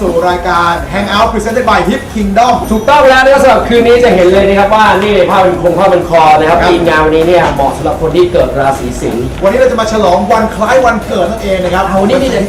สู่รายการ Hangout Presented by Hip Kingdom ถูกต้องแล้วนะครับสำหรับคืนนี้จะเห็นเลยนะครับว่านี่ผ้าเป็นคงผ้าเป็นคอนะครับครับทีมงานวันนี้เนี่ยเหมาะสำหรับคนที่เกิดราศีสิงห์วันนี้เราจะมาฉลองวันคล้ายวันเกิดนั่นเองนะครับเอานี่นี่เลย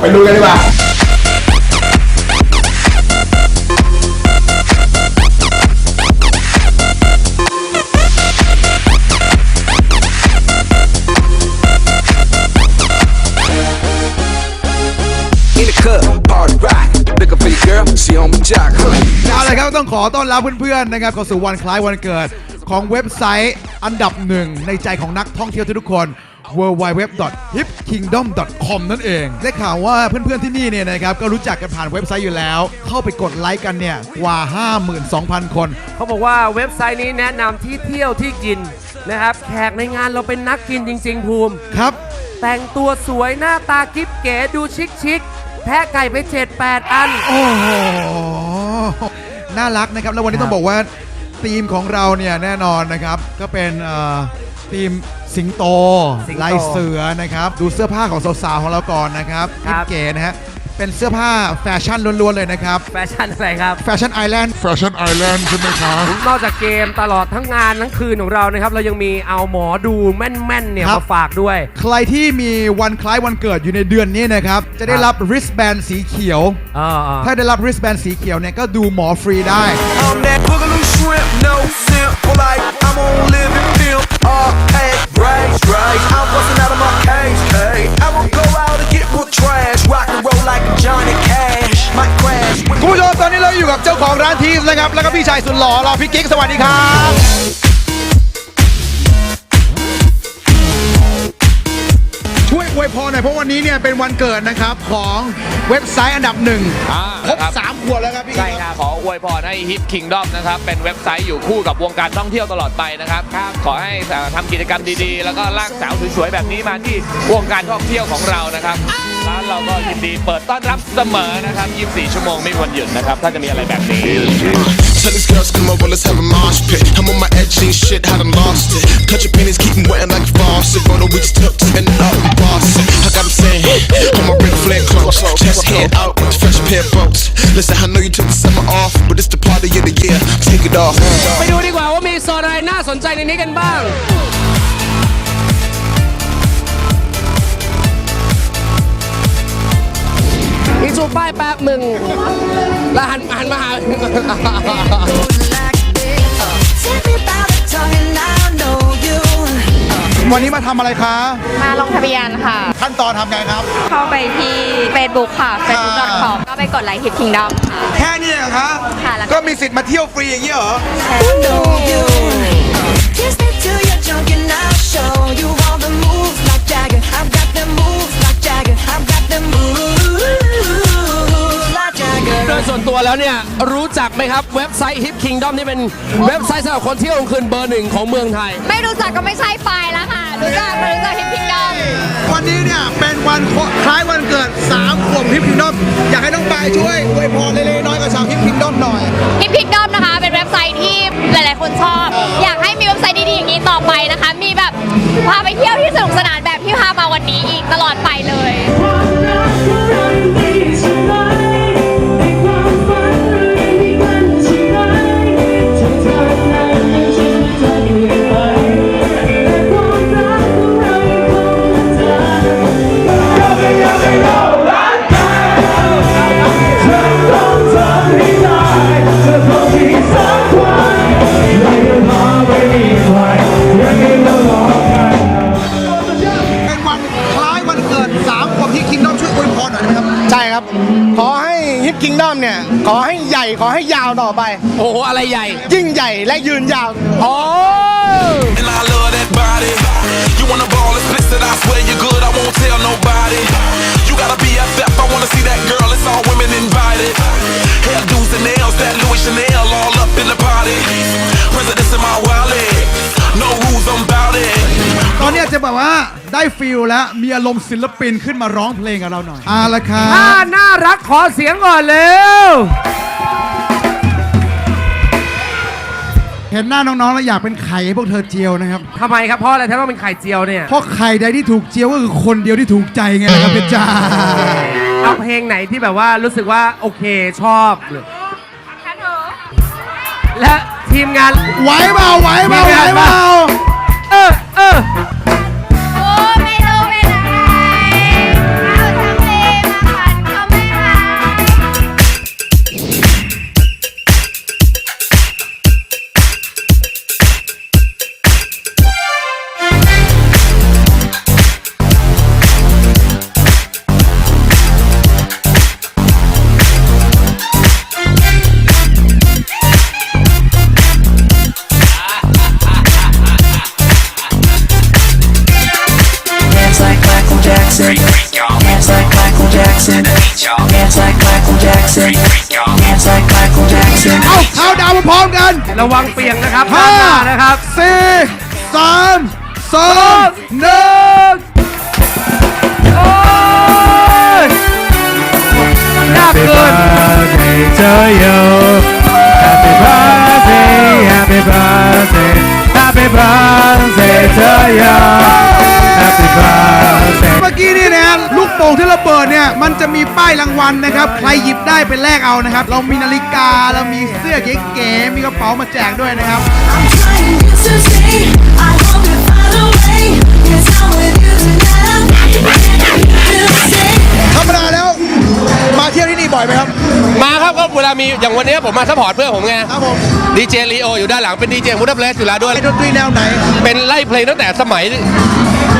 ไปดูกันดีกว่า ต้องขอต้อนรับเพื่อนๆนะครับเข้าสู่วันคล้ายวันเกิดของเว็บไซต์อันดับหนึ่งในใจของนักท่องเที่ยวทุกๆคน w w w h i p k i n g d o m c o m นั่นเอง ได้ข่าวว่าเพื่อนๆที่นี่เนี่ยนะครับก็รู้จักกันผ่านเว็บไซต์อยู่แล้ว เข้าไปกดไลค์กันเนี่ยกว่า 52,000 คน เขาบอกว่าเว็บไซต์นี้แนะนำที่เที่ยวที่กินนะครับแขกในงานเราเป็นนักกินจริง ๆ ภูมิ ครับ แต่งตัวสวยหน้าตากิ๊บเก๋ดูชิคชิคๆแพะไก่ไป7-8อัน โอ้โห น่ารักนะครับ แล้ววันนี้ต้องบอกว่าธีมของเราเนี่ยแน่นอนนะครับ ก็เป็นเอ่อธีมสิงโตสิงโตลายเสือนะครับ ดูเสื้อผ้าของสาวๆของเราก่อนนะครับครักิ๊บบเก๋นะฮะ เป็นเสื้อผ้าแฟชั่นล้วนๆเลยนะครับ แฟชั่นอะไรครับ แฟชั่นไอแลนด์ แฟชั่นไอแลนด์ใช่ไหมคะนอกจากเกมตลอดทั้งงานทั้งคืนของเรานะครับ เรายังมีเอาหมอดูแม่นๆเนี่ยครับ มาฝากด้วย ใครที่มีวันคล้ายวันเกิดอยู่ในเดือนนี้นะครับ จะได้รับ wristband สีเขียวเออเออถ้าได้รับ wristband สีเขียวเนี่ยก็ดูหมอฟรีได้ I'm that boogaloo shrimp, no simple like I'm on living film. All hey, rage, rage. I'm busting out of my cage, cage. I เราอยู่กับเจ้าของร้านทีสนะครับ แล้วก็พี่ชายสุดหล่อเราพี่กิ๊กสวัสดีครับช่วยอวยพรหน่อยเพราะวันนี้เนี่ยเป็นวันเกิดนะครับของเว็บไซต์อันดับหนึ่งอ่าครบครับ สามขวบแล้วครับพี่ใช่ครับ ขออวยพรให้ Hip Kingdom นะครับ เป็นเว็บไซต์อยู่คู่กับวงการท่องเที่ยวตลอดไปนะครับ ขอให้เอ่อทำกิจกรรมดีๆ แล้วก็ลากสาวสวยๆ แบบนี้มาที่วงการท่องเที่ยวของเรานะครับ ร้านเราก็ยินดีเปิดต้อนรับเสมอนะครับ 24 ชั่วโมงไม่มีวันหยุดนะครับ ถ้าจะมีอะไรแบบนี้ Tell these girls come over, let's have a mosh pit. I'm on my edge, ain't shit, I done lost it. Cut your panties, keep 'em wetting like a faucet. Go to weeks, tuck, spin it up and boss it. I got 'em saying, on my Ric Flair clothes, chest hand out, fresh pair of boats. Listen, I know you took the summer off, but it's the party of the year. Take it off. ไปดูดีกว่าว่ามีโซนอะไรน่าสนใจในนี้กันบ้าง อีจูป้ายแป๊บมึงแล้วหันหันมาหา วันนี้มาทำอะไรคะ มาลงทะเบียนค่ะ ขั้นตอนทำไงครับ เข้าไปที่ Facebook ค่ะ facebook.com ก็ไปกดไลค์ฮิปคิงดอมค่ะ แค่นี้เหรอคะค่ะแล้วก็ ก็มีสิทธิ์มาเที่ยวฟรีอย่างนี้เหรอ Kiss me till you're drunk and I'll show you วนตัวแล้วเนี่ยรู้จักไหมครับเว็บไซต์ Hip Kingdom ที่เป็นเว็บไซต์สำหรับคนเที่ยวกลางคืนเบอร์หนึ่งของเมืองไทย ไม่รู้จักก็ไม่ใช่ไฟล์แล้วค่ะ รู้จักมารู้จักฮิปคิงดอมวันนี้เนี่ยเป็นวันคล้ายวันเกิด3ขวบฮิปพิงดอมอยากให้น้องปายช่วยอวยพรเล็กๆน้อยๆกับชาวฮิปพิงดอมหน่อยฮิปคิงดอมนะคะ เป็นเว็บไซต์ที่หลายๆ คนชอบ อยากให้มีเว็บไซต์ดีๆอย่างนี้ต่อไปนะคะ มีแบบพาไปเที่ยวที่สนุกสนานแบบที่พามาวันนี้อีกตลอดไป อ้โหอะไรใหญ่ ยิ่งใหญ่และยืนยาวโอ้ And I love that body. You wanna ball explicit, I swear you're good, I won't tell nobody. You gotta be FF, I wanna see that girl, it's all women invited. Hairdos and nails, that Louis Chanel all up in the party. Presidents in my wallet, no rules, I'm bout it. ตอนนี้จะแบบว่าได้ฟิลแล้วมีอารมณ์ศิลปินขึ้นมาร้องเพลงกับเราหน่อยเอาละครัถ้าบน่ารักขอเสียงก่อนเร็ว เห็นหน้าน้องๆแล้วอยากเป็นไข่ให้พวกเธอเจียวนะครับ ทำไมครับเพราะอะไรแท้ต้องเป็นไข่เจียวเนี่ยเพราะไข่ใดที่ถูกเจียวก็คือคนเดียวที่ถูกใจไงล่ะครับเพชรจ้า เอาเพลงไหนที่แบบว่ารู้สึกว่าโอเคชอบหรือและทีมงาน ไหวเปล่าไหวเปล่าไหวเปล่า เออเออ Jackson. Hands like Michael Jackson. Hands like Michael Jackson. เอาเข้าดาวมาพร้อมกันระวังเปียงนะครับห้าด้านหน้านะครับสี่สามสองหนึ่งโอ้ยยากเกิน จะมีป้ายรางวัลนะครับ ใครหยิบได้ไปแลกเอานะครับ เรามีนาฬิกา เรามีเสื้อเก๋ๆ มีกระเป๋ามาแจกด้วยนะครับ I'm trying to stay. I hope you find a way. Yes, I'm with you tonight. I'm to stay. ธรรมดาแล้ว มาเที่ยวที่นี่บ่อยไหมครับ มาครับก็เวลามีอย่างวันนี้ผมมาซัพพอร์ตเพื่อนผมไงครับผมดีเจลีโออยู่ด้านหลังเป็นดีเจมูดเพลสอยู่แล้วด้วยดนตรีแนวไหน เป็นไล่เพลงตั้งแต่สมัย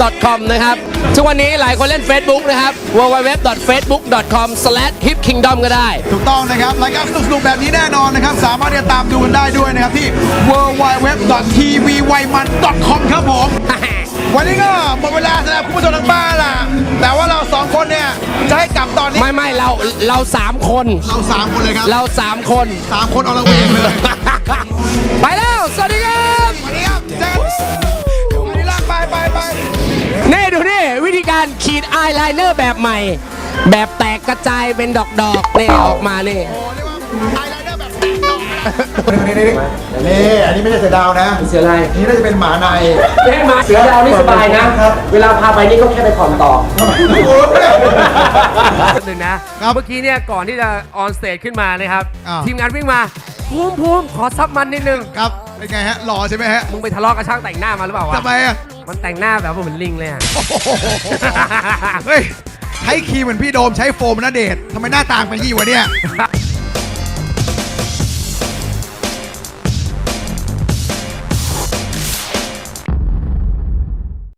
www.hipkingdom.com นะครับ ทุกวันนี้หลายคนเล่น Facebook นะครับ www.facebook.com/hipkingdom ก็ได้ ถูกต้องนะครับ รายการสนุกๆแบบนี้แน่นอนนะครับ สามารถที่จะตามดูกันได้ด้วยนะครับ ที่ www.tvwayman.com ครับผม วันนี้ก็หมดเวลาสำหรับคุณผู้ชมทางบ้านล่ะ แต่ว่าเราสองคนเนี่ย จะให้กลับตอนนี้ไม่ไม่เราเราสามคน เราสามคนเลยครับเราสามคน สามคนเอาละเวงเลยไปแล้ว สวัสดีครับ วันนี้ครับเจอกันวัน ดอายไลเนอร์แบบใหม่ แบบแตกกระจายเป็นดอกดอกๆนี่ออกมานี่โอ้เรียกว่าไฮไลท์เนอร์แบบแตกต่อนี่นี่นี่อันนี้ไม่ใช่เสือดาวนะ เสืออะไรนี่น่าจะเป็นหมาในเอ๊ะมาเสือดาวนี่สบายนะ เวลาพาไปนี่ก็แค่ไปผ่อนต่อหนึ่งนะเมื่อกี้เนี่ยก่อนที่จะออนสเตจขึ้นมานะครับ อ้าว ทีมงานวิ่งมาภูมิภูมิขอซับมันนิดนึง ครับเป็นไงฮะหล่อใช่ไหมฮะมึงไปทะเลาะกับช่างแต่งหน้ามาหรือเปล่าวะทำไมอะ มันแต่งหน้าแบบเหมือนลิงเลยอะ เฮ้ย ใช้ครีมเหมือนพี่โดมใช้โฟมนะเดชทำไมหน้าต่างเป็นยี่วะเนี่ย